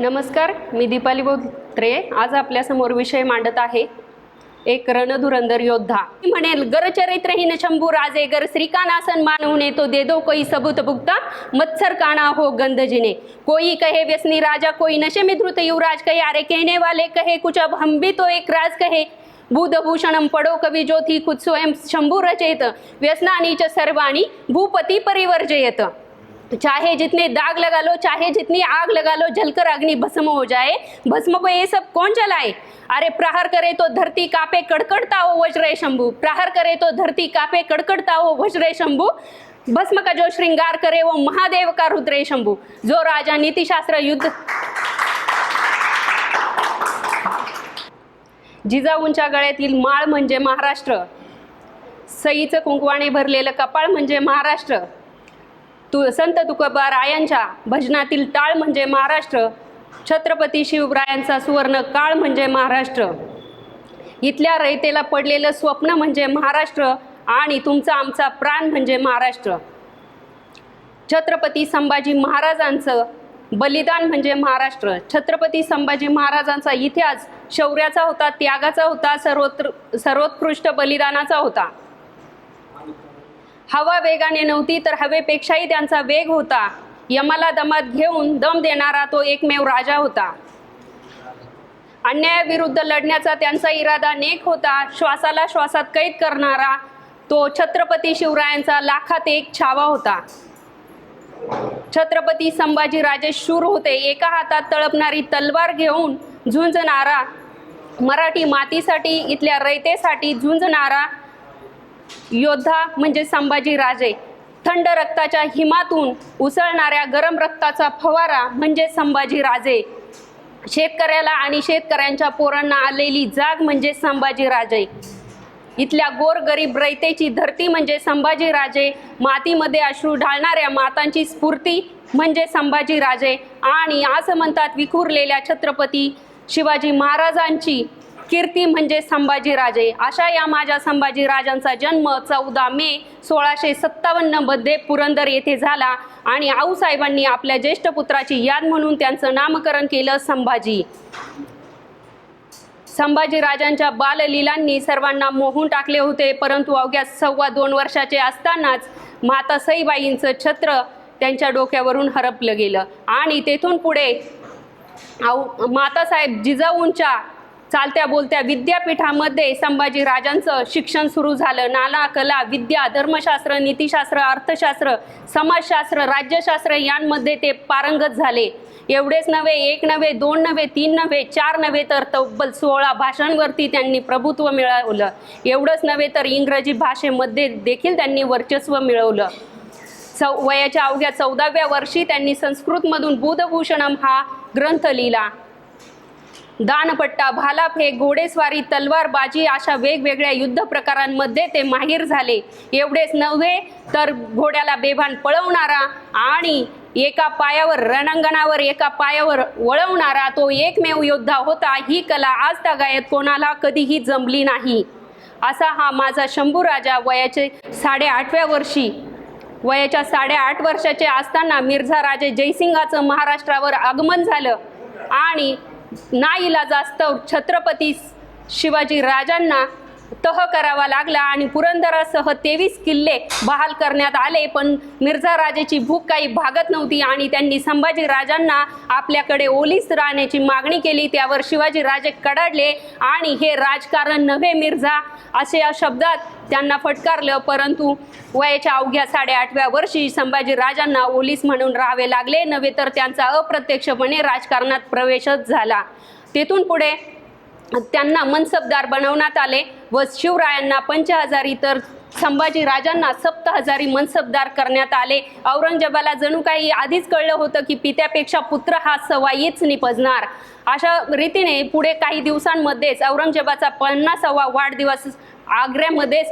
नमस्कार मी दीपाली बोत्रे. आज आपल्यासमोर विषय मांडत आहे एक रणधुरंदर योद्धा. मी म्हणेल गरचरित्रहीन शंभू राजे गर श्रीकानासन मानवने तो दे दो कोई सबूत भुगता मत्सर काना हो गंधजिने कोई कहे व्यसनी राजा कोई नशे में धृत युवराज कहे अरे कहने वाले कहे कुछ अब हम भी तो एक राज कहे. बुधभूषणम पडो कवी ज्योति खुद स्वयं शंभू रचयत व्यसनानी च सर्वाणी भूपति परिवर्जयत। चाहे जितने दाग लगा लो चाहे जितनी आग लगा लो जलकर अग्नि भस्म हो जाए। भस्म को ये सब कौन जलाए? अरे प्रहार करे तो धरती कापे कड़कड़ता हो वज्रय शंभू। प्रहार करे तो धरती कापे कड़कड़ता हो वज्रय शंभू। भस्म का जो श्रृंगार करे वो महादेव का रुद्रय शंभू। जो राजा नीतिशास्त्र युद्ध जिजाऊंच्या गळ्यातील माळ म्हणजे महाराष्ट्र। सईचं कुंकवाने भरलेलं कपाळ म्हणजे महाराष्ट्र। तु संत तुकोबारायांच्या भजनातील टाळ म्हणजे महाराष्ट्र. छत्रपती शिवरायांचा सुवर्ण काळ म्हणजे महाराष्ट्र. इथल्या रयतेला पडलेलं स्वप्न म्हणजे महाराष्ट्र आणि तुमचा आमचा प्राण म्हणजे महाराष्ट्र. छत्रपती संभाजी महाराजांचं बलिदान म्हणजे महाराष्ट्र. छत्रपती संभाजी महाराजांचा इतिहास शौर्याचा होता त्यागाचा होता सर्वोत्र सर्वोत्कृष्ट बलिदानाचा होता. हवा वेगाने नव्हती तर हवेपेक्षाही त्यांचा वेग होता. यमाला दमात घेऊन दम देणारा तो एकमेव राजा होता. अन्यायाविरुद्ध लढण्याचा त्यांचा इरादा नेक होता. श्वासाला श्वासात कैद करणारा तो छत्रपती शिवरायांचा लाखात एक छावा होता. छत्रपती संभाजीराजे शूर होते. एका हातात तळपणारी तलवार घेऊन झुंजणारा मराठी मातीसाठी इथल्या रयतेसाठी झुंजणारा योद्धा म्हणजे संभाजी राजे थंड रक्ताच्या हिमातून उसळणाऱ्या गरम रक्ताचा फवारा म्हणजे संभाजी राजे. शेतकऱ्याला आणि शेतकऱ्यांच्या पोरांना आलेली जाग म्हणजे संभाजी राजे. इथल्या गोरगरीब रयतेची धरती म्हणजे संभाजी राजे मातीमध्ये अश्रू ढाळणाऱ्या मातांची स्फूर्ती म्हणजे संभाजी राजे आणि असं म्हणतात विखुरलेल्या छत्रपती शिवाजी महाराजांची कीर्ती म्हणजे संभाजीराजे. अशा या माझ्या संभाजीराजांचा जन्म चौदा मे सोळाशे सत्तावन्नमध्ये पुरंदर येथे झाला आणि आऊसाहेबांनी आपल्या ज्येष्ठ पुत्राची याद म्हणून त्यांचं नामकरण केलं संभाजी. संभाजी राजांच्या बाललीलांनी सर्वांना मोहून टाकले होते परंतु अवघ्या सव्वा दोन वर्षाचे असतानाच माता सईबाईंचं छत्र त्यांच्या डोक्यावरून हरपलं गेलं. आणि तेथून पुढे आऊ मातासाहेब जिजाऊंच्या चालत्या बोलत्या विद्यापीठामध्ये संभाजी राजांचं शिक्षण सुरू झालं. नाला कला विद्या धर्मशास्त्र नीतिशास्त्र अर्थशास्त्र समाजशास्त्र राज्यशास्त्र यांमध्ये ते पारंगत झाले. एवढेच नव्हे एक नव्हे दोन नव्हे तीन नव्हे चार नव्हे तर तब्बल सोळा भाषांवरती त्यांनी प्रभुत्व मिळवलं. एवढंच नव्हे तर इंग्रजी भाषेमध्ये देखील त्यांनी वर्चस्व मिळवलं. चौ वयाच्या अवघ्या चौदाव्या वर्षी त्यांनी संस्कृतमधून बुधभूषणम हा ग्रंथ लिहिला. दानपट्टा भालाफेक घोडेस्वारी तलवारबाजी अशा वेगवेगळ्या युद्ध प्रकारांमध्ये ते माहीर झाले. एवढेच नव्हे तर घोड्याला बेभान पळवणारा आणि एका पायावर रणांगणावर एका पायावर वळवणारा तो एकमेव योद्धा होता. ही कला आज तगायत कोणाला कधीही जमली नाही. असा हा माझा शंभू राजा वयाचे साडेआठव्या वर्षी वयाच्या साडेआठ वर्षाचे असताना मिर्झा राजे जयसिंगाचं महाराष्ट्रावर आगमन झालं आणि नाईलाजास्तव छत्रपती शिवाजी राजांना तह करावा लागला आणि पुरंदरासह तेवीस किल्ले बहाल करण्यात आले. पण मिर्झा राजेची भूक काही भागत नव्हती आणि त्यांनी संभाजी राजांना आपल्याकडे ओलीस राहण्याची मागणी केली. त्यावर शिवाजी राजे कडाडले आणि हे राजकारण नव्हे मिर्झा असे या शब्दात त्यांना फटकारलं. परंतु वयाच्या अवघ्या साडेआठव्या वर्षी संभाजी राजांना ओलीस म्हणून राहावे लागले. नव्हे तर त्यांचा अप्रत्यक्षपणे राजकारणात प्रवेशच झाला. तेथून पुढे त्यांना मनसबदार बनवण्यात आले. व शिवरायांना पंचहजारी तर संभाजी राजांना सप्त हजारी मनसबदार करण्यात आले. औरंगजेबाला जणू काही आधीच कळलं होतं की पित्यापेक्षा पुत्र हा सवाईच निपजणार. अशा रीतीने पुढे काही दिवसांमध्येच औरंगजेबाचा पन्नासावा वाढदिवस आग्र्यामध्येच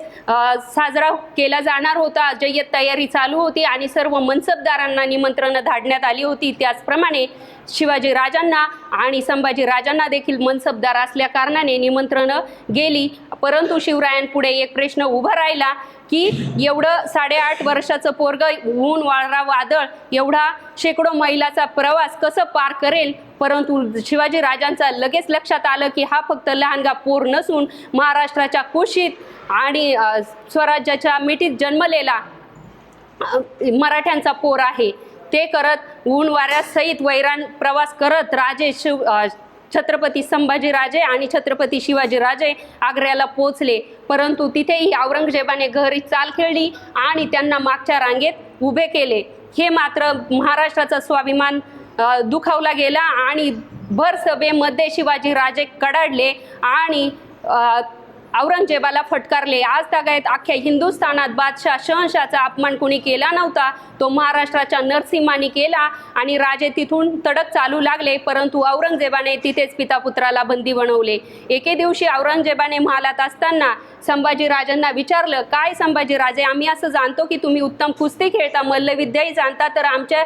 साजरा केला जाणार होता. जय्यत तयारी चालू होती आणि सर्व मनसबदारांना निमंत्रणं धाडण्यात आली होती. त्याचप्रमाणे शिवाजी राजांना आणि संभाजी राजांना देखील मनसबदार असल्या कारणाने निमंत्रणं गेली. परंतु शिवरायांपुढे एक प्रश्न उभा राहिला. की एवढं साडेआठ वर्षाचं पोरग ऊन वाळरा वादळ एवढा शेकडो मैलाचा प्रवास कसं पार करेल? परंतु शिवाजी राजांचा लगेच लक्षात आलं की हा फक्त लहानगा पोर नसून महाराष्ट्राच्या कुशीत आणि स्वराज्याच्या मिठीत जन्मलेला मराठ्यांचा पोर आहे. ते करत ऊन वाऱ्यासहित वैराण प्रवास करत राजे शिव छत्रपती संभाजीराजे आणि छत्रपती शिवाजीराजे आग्र्याला पोचले परंतु तिथेही औरंगजेबाने घरी चाल खेळली आणि त्यांना मागच्या रांगेत उभे केले. हे मात्र महाराष्ट्राचा स्वाभिमान दुखावला गेला आणि भर सभेमध्ये शिवाजीराजे कडाडले आणि औरंगजेबाला फटकारले. आज तागायत अख्ख्या हिंदुस्थानात बादशाह शहनशाचा अपमान कुणी केला नव्हता तो महाराष्ट्राच्या नरसिंहानी केला आणि राजे तिथून तडक चालू लागले परंतु औरंगजेबाने तिथेच पितापुत्राला बंदी बनवले. एके दिवशी औरंगजेबाने महालात असताना संभाजीराजांना विचारलं काय संभाजीराजे आम्ही असं जाणतो की तुम्ही उत्तम कुस्ती खेळता मल्लविद्याही जाणता तर आमच्या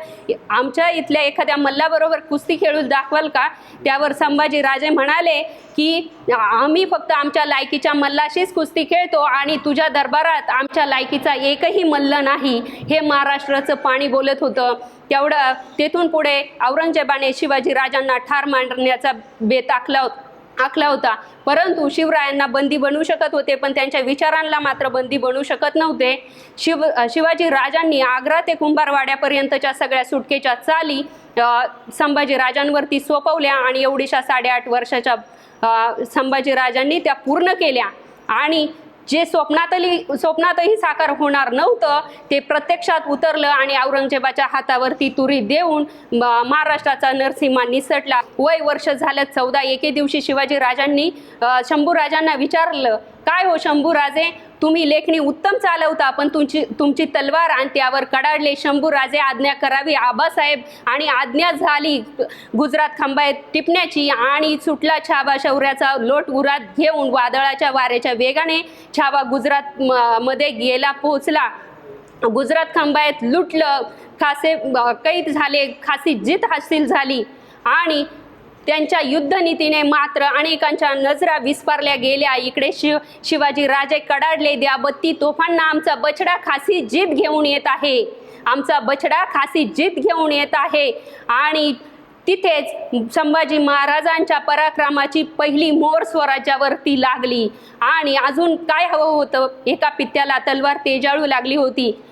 आमच्या इथल्या एखाद्या मल्लाबरोबर कुस्ती खेळून दाखवाल का? त्यावर संभाजीराजे म्हणाले की आम्ही फक्त आमच्या लायकीच्या मल्लाशीच कुस्ती खेळतो आणि तुझ्या दरबारात आमच्या लायकीचा एकही मल्ल नाही हे महाराष्ट्राचं पाणी बोलत होतं. तेवढं तेथून पुढे औरंगजेबाने शिवाजी राजांना ठार मारण्याचा बेत आखला होता आखला होता. परंतु शिवरायांना बंदी बनवू शकत होते पण त्यांच्या विचारांना मात्र बंदी बनवू शकत नव्हते. शिव शिवाजी राजांनी आग्रा ते कुंभारवाड्यापर्यंतच्या सगळ्या सुटकेच्या चाली संभाजी राजांवरती सोपवल्या आणि एवढीशा साडेआठ वर्षाच्या संभाजी राजांनी त्या पूर्ण केल्या. आणि जे स्वप्नातली स्वप्नातही साकार होणार नव्हतं ते प्रत्यक्षात उतरलं आणि औरंगजेबाच्या हातावरती तुरी देऊन महाराष्ट्राचा नरसिंहा निसटला. वय वर्ष झालं चौदा. एके दिवशी शिवाजी राजांनी शंभू राजांना विचारलं काय हो शंभूराजे? तुम्ही लेखणी उत्तम चालवता पण तुमची तुमची तलवार आणि त्यावर कडाडले शंभूराजे आज्ञा करावी आबासाहेब. आणि आज्ञा झाली गुजरात खंबायत टिपण्याची आणि सुटला छाबा शौर्याचा लोट उरात घेऊन वादळाच्या वाऱ्याच्या वेगाने छाबा गुजरात म- मध्ये गेला पोहोचला. गुजरात खंबायत लुटलं खासे कैद झाले खासी जीत हासिल झाली. आणि त्यांच्या युद्धनीतीने मात्र अनेकांच्या नजरा विस्पारल्या गेल्या. इकडे शिव शिवाजी राजे कडाडले द्या बत्ती तोफांना आमचा बछडा खासी जीत घेऊन येत आहे. आमचा बछडा खासी जीत घेऊन येत आहे. आणि तिथेच संभाजी महाराजांच्या पराक्रमाची पहिली मोर स्वराज्यावरती लागली. आणि अजून काय हवं होतं? एका पित्याला तलवार तेजाळू लागली होती.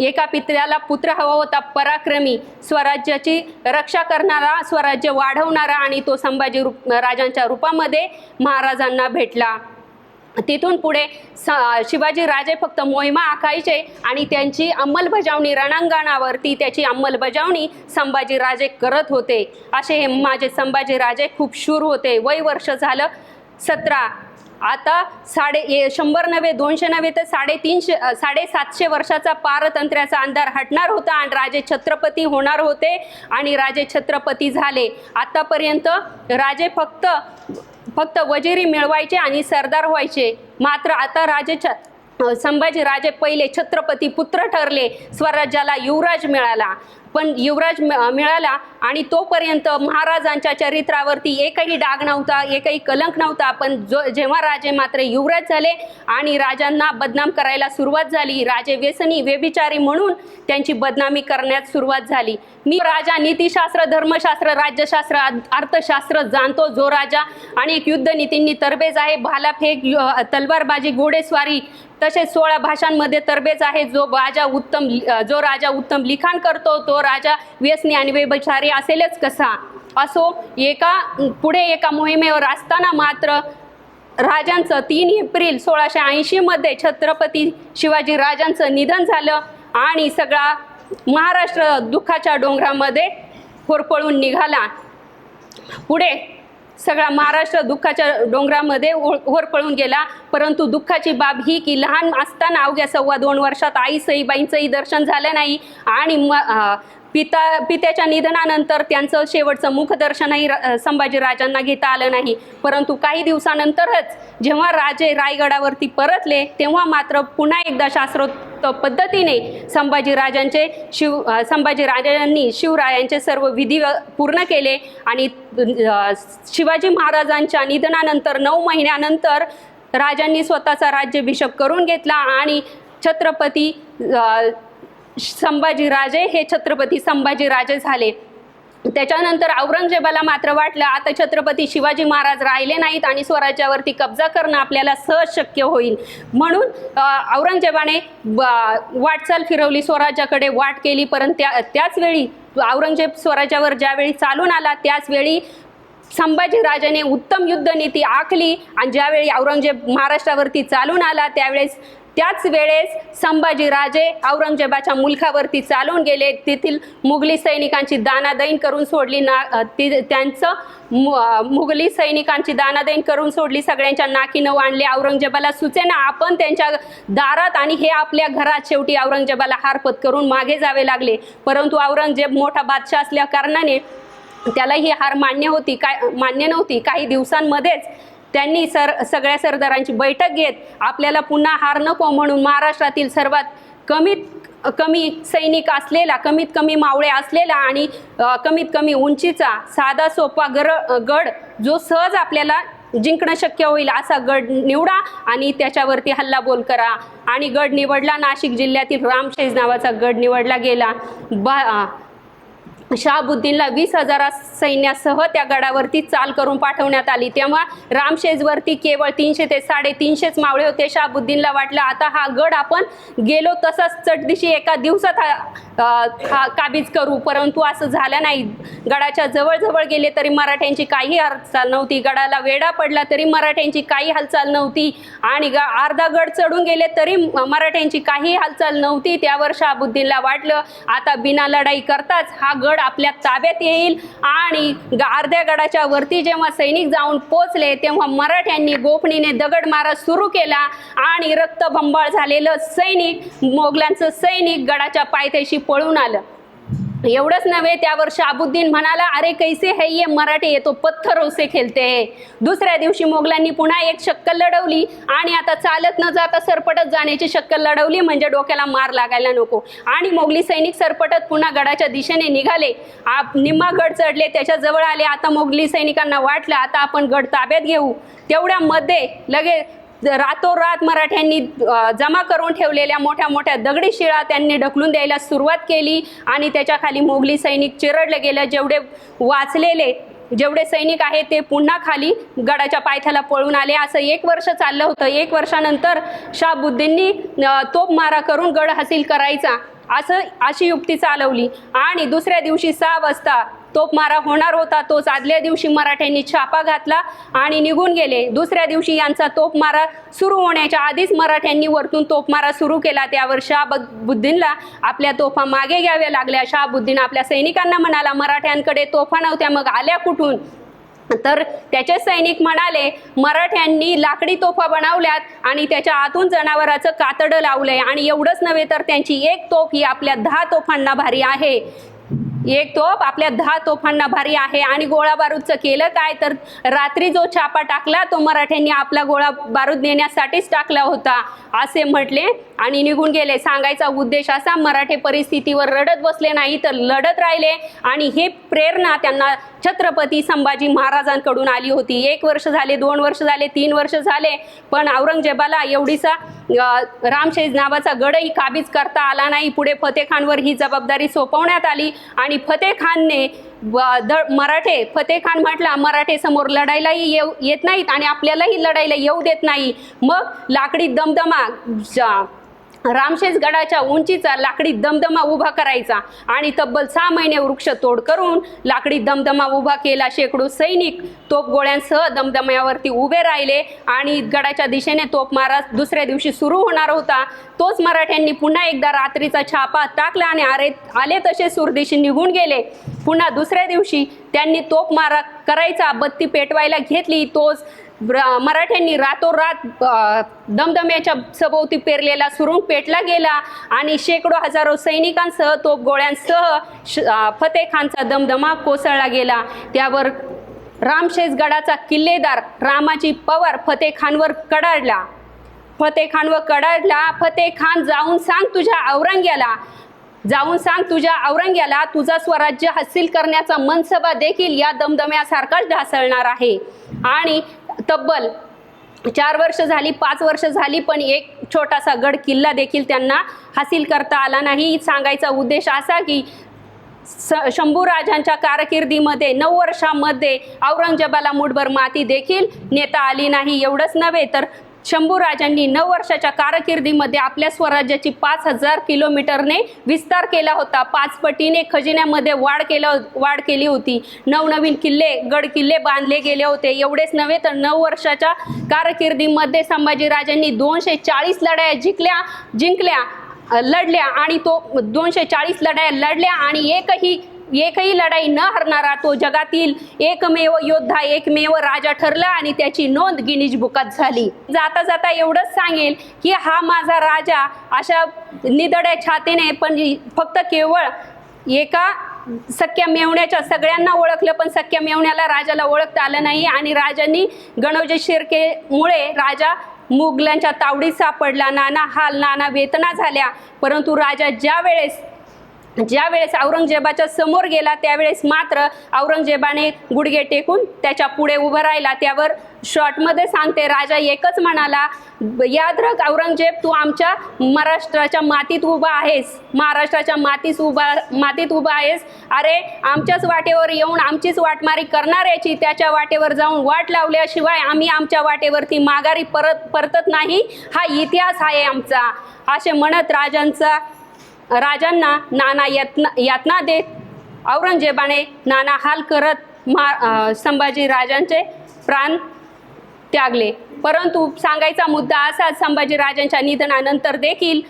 एका पित्र्याला पुत्र हवा होता पराक्रमी. स्वराज्याची रक्षा करणारा स्वराज्य वाढवणारा आणि तो संभाजी रूप राजांच्या रूपामध्ये महाराजांना भेटला. तिथून पुढे स शिवाजी राजे फक्त मोहिमा आखायचे आणि त्यांची अंमलबजावणी रणांगणावरती त्याची अंमलबजावणी संभाजी राजे करत होते. असे हे माझे संभाजी राजे खूप शूर होते. वय वर्ष झालं सतरा. आता साडे ए- शंभर नव्हे दोनशे नव्हे तर साडेतीनशे साडेसातशे वर्षाचा पारतंत्र्याचा अंधार हटणार होता आणि राजे छत्रपती होणार होते आणि राजे छत्रपती झाले. आतापर्यंत राजे फक्त फक्त वजेरी मिळवायचे आणि सरदार व्हायचे. मात्र आता राजे छ संभाजी राजे पहिले छत्रपती पुत्र ठरले. स्वराज्याला युवराज मिळाला. पण युवराज मिळाला आणि तोपर्यंत महाराजांच्या चरित्रावरती एकही डाग नव्हता एकही कलंक नव्हता. पण जो जेव्हा राजे मात्र युवराज झाले आणि राजांना बदनाम करायला सुरुवात झाली राजे व्यसनी व्यभिचारी म्हणून त्यांची बदनामी करण्यास सुरुवात झाली. मी राजा नीतिशास्त्र धर्मशास्त्र राज्यशास्त्र अर्थशास्त्र जाणतो जो राजा अनेक युद्धनीतींनी तरबेज आहे. भालाफेक यु- तलवारबाजी घोडेस्वारी तसेच सोळा भाषांमध्ये तरबेज आहे. जो राजा उत्तम जो राजा उत्तम लिखाण करतो तो राजा व्यसनी आणि व्यभिचारी असेलच कसा? असो एका पुढे एका मोहिमेवर असताना मात्र राजांचं तीन एप्रिल सोळाशे ऐंशीमध्ये छत्रपती शिवाजी राजांचं निधन झालं आणि सगळा महाराष्ट्र दुःखाच्या डोंगरामध्ये होरपळून निघाला. पुढे सगळा महाराष्ट्र दुःखाच्या डोंगरामध्ये होरपळून गेला. परंतु दुःखाची बाब ही की लहान असताना अवघ्या सव्वा दोन वर्षात आई सईबाईंचंही दर्शन झालं नाही. आणि म पिता पित्याच्या निधनानंतर त्यांचं शेवटचं मुखदर्शनही र- संभाजीराजांना घेता आलं नाही. परंतु काही दिवसानंतरच जेव्हा राजे रायगडावरती परतले तेव्हा मात्र पुन्हा एकदा शास्त्रोक्त पद्धतीने संभाजीराजांचे शिव संभाजीराजांनी शिवरायांचे सर्व विधी पूर्ण केले आणि शिवाजी महाराजांच्या निधनानंतर नऊ महिन्यानंतर राजांनी स्वतःचा राज्याभिषेक करून घेतला आणि छत्रपती संभाजीराजे हे छत्रपती संभाजीराजे झाले. त्याच्यानंतर औरंगजेबाला मात्र वाटलं आता छत्रपती शिवाजी महाराज राहिले नाहीत आणि स्वराज्यावरती कब्जा करणं आपल्याला सहज शक्य होईल. म्हणून औरंगजेबाने ब- वाटचाल फिरवली स्वराज्याकडे वाट केली. परंतु त्या त्याच वेळी औरंगजेब स्वराज्यावर ज्यावेळी चालून आला त्याचवेळी संभाजीराजाने उत्तम युद्धनीती आखली. आणि ज्यावेळी औरंगजेब महाराष्ट्रावरती चालून आला त्यावेळेस त्याच वेळेस संभाजीराजे औरंगजेबाच्या मुलखावरती चालून गेले. तेथील मुघली सैनिकांची दानादैन करून सोडली ना ती त्यांचं मु- मुघली सैनिकांची दानादैन करून सोडली. सगळ्यांच्या नाकी नऊ आणले औरंगजेबाला सुचेना आपण त्यांच्या दारात आणि हे आपल्या घरात शेवटी औरंगजेबाला हार पत्करून मागे जावे लागले. परंतु औरंगजेब मोठा बादशाह असल्या कारणाने त्याला ही हार मान्य होती. काय मान्य नव्हती. काही दिवसांमध्येच त्यांनी सर सगळ्या सरदारांची बैठक घेत आपल्याला पुन्हा हार नको म्हणून महाराष्ट्रातील सर्वात कमीत कमी सैनिक असलेला कमीत कमी मावळे असलेला आणि कमीत कमी उंचीचा साधा सोपा गर गड जो सहज आपल्याला जिंकणं शक्य होईल असा गड निवडा आणि त्याच्यावरती हल्लाबोल करा. आणि गड निवडला नाशिक जिल्ह्यातील रामशेज नावाचा गड निवडला गेला. बा शहाबुद्दीनला वीस हजारा सैन्यासह त्या गडावरती चाल करून पाठवण्यात आली. तेव्हा रामशेजवरती केवळ तीनशे ते साडेतीनशेच मावळे होते शहाबुद्दीनला वाटलं आता हा गड आपण गेलो तसाच चटदिशी एका दिवसात हा हा काबीज करू. परंतु असं झालं नाही. गडाच्या जवळजवळ गेले तरी मराठ्यांची काही हालचाल नव्हती. गडाला वेढा पडला तरी मराठ्यांची काही हालचाल नव्हती. आणि ग अर्धा गड चढून गेले तरी मराठ्यांची काही हालचाल नव्हती. त्यावर शहाबुद्दीनला वाटलं आता बिना लढाई करताच हा गड आपल्या ताब्यात येईल. आणि ग- अर्ध्या गडाच्या वरती जेव्हा सैनिक जाऊन पोचले तेव्हा मराठ्यांनी गोफणीने दगड मारा सुरू केला आणि रक्तभंबाळ झालेलं सैनिक मोगलांचं सैनिक गडाच्या पायथ्याशी पळून आलं. एवढंच नव्हे त्यावर शाबुद्दीन म्हणाला अरे कैसे है ये मराठी? येतो पत्थर पत्थरों से खेळते है. दुसऱ्या दिवशी मोगलांनी पुन्हा एक शक्कल लढवली आणि आता चालत न जाता सरपटत जाण्याची शक्कल लढवली म्हणजे डोक्याला मार लागायला नको. आणि मोगली सैनिक सरपटत पुन्हा गडाच्या दिशेने निघाले. आप निम्मा गड चढले त्याच्याजवळ आले. आता मोगली सैनिकांना वाटलं आता आपण गड ताब्यात घेऊ. तेवढ्यामध्ये लगेच रातोरात मराठ्यांनी जमा करून ठेवलेल्या मोठ्या मोठ्या दगडी शिळा त्यांनी ढकलून द्यायला सुरुवात केली आणि त्याच्याखाली मोगली सैनिक चिरडले गेले. जेवढे वाचलेले जेवढे सैनिक आहेत ते पुन्हा खाली गडाच्या पायथ्याला पळून आले. असं एक वर्ष चाललं होतं. एक वर्षानंतर शाहबुद्दींनी तोप मारा करून गड हासिल करायचा. असं अशी युक्ती चालवली. आणि दुसऱ्या दिवशी सहा वाजता तोपमारा होणार होता. तोच आदल्या दिवशी मराठ्यांनी छापा घातला आणि निघून गेले. दुसऱ्या दिवशी यांचा तोपमारा सुरू होण्याच्या आधीच मराठ्यांनी वरतून तोपमारा सुरू केला. त्यावर शहाबुद्दीनला आपल्या तोफा मागे घ्याव्या लागल्या. शहाबुद्दीन आपल्या सैनिकांना म्हणाला मराठ्यांकडे तोफा नव्हत्या मग आल्या कुठून? तर त्याचे सैनिक म्हणाले मराठ्यांनी लाकडी तोफा बनवल्यात आणि त्याच्या आतून जनावराचं कातडं लावलंय आणि एवढंच नव्हे तर त्यांची एक तोफ ही आपल्या दहा तोफांना भारी आहे. एक तोफ आपल्या दहा तोफांना भारी आहे. आणि गोळा बारूदचं केलं काय? तर रात्री जो छापा टाकला तो मराठ्यांनी आपला गोळा बारूद नेण्यासाठीच टाकला होता असे म्हटले. आणि निघून गेले. सांगायचा उद्देश असा मराठे परिस्थितीवर रडत बसले नाही तर लढत राहिले. आणि हे प्रेरणा त्यांना छत्रपती संभाजी महाराजांकडून आली होती. एक वर्ष झाले दोन वर्ष झाले तीन वर्ष झाले. पण औरंगजेबाला एवढीसा रामशेज नावाचा गडही काबीज करता आला नाही. पुढे फतेखानवर ही जबाबदारी सोपवण्यात आली. आणि आणि ब- खानने मराठे फतेखान म्हटला मराठे समोर लढायलाही येऊ येत नाहीत आणि आपल्यालाही लढायला येऊ देत नाही. मग लाकडी दमदमा जा- रामशेज गडाच्या उंचीचा लाकडी दमदमा उभा करायचा आणि तब्बल सहा महिने वृक्ष तोड करून लाकडी दमदमा उभा केला. शेकडो सैनिक तोपगोळ्यांसह दमदम्यावरती उभे राहिले आणि गडाच्या दिशेने तोप मारा. दुसऱ्या दिवशी सुरू होणार होता तोच मराठ्यांनी पुन्हा एकदा रात्रीचा छापा टाकला आणि आरे आले तसे सुरदिशी निघून गेले. पुन्हा दुसऱ्या दिवशी त्यांनी तोप मारा करायचा. बत्ती पेटवायला घेतली. तोच मराठ्यांनी रातोरात दमदम्याच्या सभोवती पेरलेला सुरुंग पेटला गेला आणि शेकडो हजारो सैनिकांसह तोपगोळ्यांसह श- खानचा दमदमा कोसळला गेला. त्यावर रामशेजगडाचा किल्लेदार रामाची पवार फतेखानवर कडाडला. फतेखानवर कडाडला. फतेखान जाऊन सांग तुझ्या औरंग्याला. जाऊन सांग तुझ्या औरंग्याला तुझा स्वराज्य हासिल करण्याचा मनसभा देखील या दमदम्यासारखाच ढासळणार आहे. आणि तब्बल. चार वर्ष झाली पाच वर्ष झाली पण एक छोटासा गड किल्ला देखील त्यांना हासिल करता आला नाही. सांगायचा उद्देश असा की स शंभू राजांच्या कारकिर्दीमध्ये नऊ वर्षामध्ये औरंगजेबाला मुठभर माती देखील नेता आली नाही. एवढंच नव्हे तर शंभू राजांनी नऊ वर्षाच्या कारकिर्दीमध्ये आपल्या स्वराज्याची पाच हजार किलोमीटरने विस्तार केला होता. पाच पटीने खजिन्यामध्ये वाढ केला वाढ केली होती. नवनवीन किल्ले गड किल्ले बांधले गेले होते. एवढेच नव्हे तर नऊ वर्षाच्या कारकिर्दीमध्ये संभाजीराजांनी दोनशे चाळीस लढाया जिंकल्या जिंकल्या लढल्या आणि तो दोनशे चाळीस लढाया लढल्या आणि एकही एकही लढाई न हरणारा तो जगातील एकमेव योद्धा एकमेव राजा ठरला आणि त्याची नोंद गिनीज बुकात झाली. जाता जाता एवढंच सांगेल की हा माझा राजा अशा निदड्या छातीने पण फक्त केवळ एका सख्या मेवण्याच्या सगळ्यांना ओळखलं पण सख्या मेवण्याला राजाला ओळखता आलं नाही आणि राजांनी गणोजी शिर्केमुळे राजा मुघलांच्या तावडीत सापडला. नाना हाल नाना वेतना झाल्या परंतु राजा ज्या वेळेस ज्या वेळेस औरंगजेबाच्या समोर गेला त्यावेळेस मात्र औरंगजेबाने गुडघे टेकून त्याच्या पुढे उभं राहिला. त्यावर शॉर्टमध्ये सांगते राजा एकच म्हणाला याद रख औरंगजेब तू आमच्या महाराष्ट्राच्या मातीत उभा आहेस. महाराष्ट्राच्या मातीस उभा मातीत उभा आहेस. अरे आमच्याच वाटेवर येऊन आमचीच वाटमारी करणाऱ्याची त्याच्या वाटेवर जाऊन वाट लावल्याशिवाय आम्ही आमच्या वाटेवरती माघारी परत परतत नाही. हा इतिहास आहे आमचा. असे म्हणत राजांचा राजांना नाना यातना यातना देत औरंगजेबाने नाना हाल करत मा संभाजी राजांचे प्राण त्यागले. परंतु सांगायचा मुद्दा असा संभाजी राजांच्या निधनानंतर देखील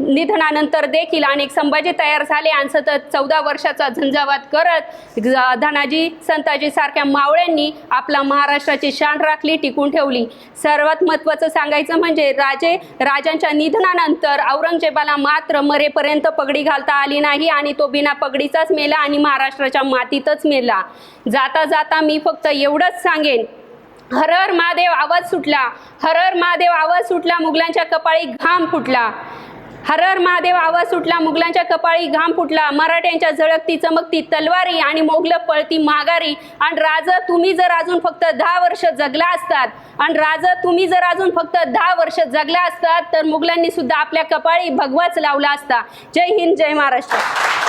निधनानंतर देखील अनेक संभाजी तयार झाले आणि सतत चौदा वर्षाचा झंझावात करत धनाजी संताजी सारख्या मावळ्यांनी आपला महाराष्ट्राची शान राखली टिकून ठेवली. सर्वात महत्त्वाचं सांगायचं म्हणजे राजे राजांच्या निधनानंतर औरंगजेबाला मात्र मरेपर्यंत पगडी घालता आली नाही आणि तो बिना पगडीचाच मेला आणि महाराष्ट्राच्या मातीतच मेला. जाता जाता मी फक्त एवढंच सांगेन. हर हर महादेव आवाज सुटला. हर हर महादेव आवाज सुटला. मुघलांच्या कपाळी घाम फुटला. हर हर महादेव आवाज सुटला मुघलांच्या कपाळी घाम फुटला मराठ्यांच्या झळकती चमकती तलवारी आणि मोगल पळती माघारी. आणि राज तुम्ही जर अजून फक्त दहा वर्ष जगला असतात आणि राज तुम्ही जर अजून फक्त दहा वर्ष जगला असतात तर मुघलांनी सुद्धा आपल्या कपाळी भगवाच लावला असता. जय हिंद जय महाराष्ट्र.